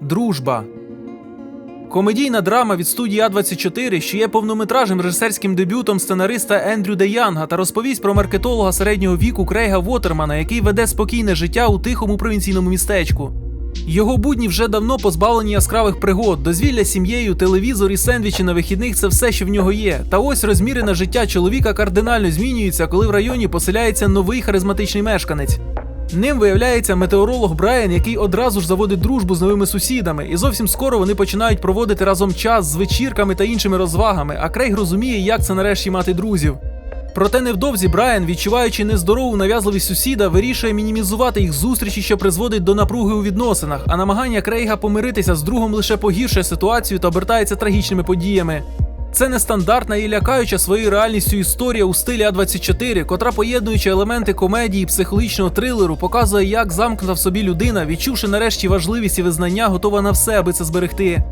Дружба. Комедійна драма від студії А24, що є повнометражним режисерським дебютом сценариста Ендрю Де Янга та розповість про маркетолога середнього віку Крейга Вотермана, який веде спокійне життя у тихому провінційному містечку. Його будні вже давно позбавлені яскравих пригод, дозвілля сім'єю, телевізор і сендвічі на вихідних це все, що в нього є. Та ось розмірене життя чоловіка кардинально змінюється, коли в районі поселяється новий харизматичний мешканець. Ним виявляється метеоролог Брайан, який одразу ж заводить дружбу з новими сусідами, і зовсім скоро вони починають проводити разом час з вечірками та іншими розвагами, а Крейг розуміє, як це нарешті мати друзів. Проте невдовзі Брайан, відчуваючи нездорову нав'язливість сусіда, вирішує мінімізувати їх зустрічі, що призводить до напруги у відносинах, а намагання Крейга помиритися з другом лише погіршує ситуацію та обертається трагічними подіями. Це нестандартна і лякаюча своєю реальністю історія у стилі А24, котра, поєднуючи елементи комедії і психологічного трилеру, показує, як замкнута в собі людина, відчувши нарешті важливість і визнання, готова на все, аби це зберегти.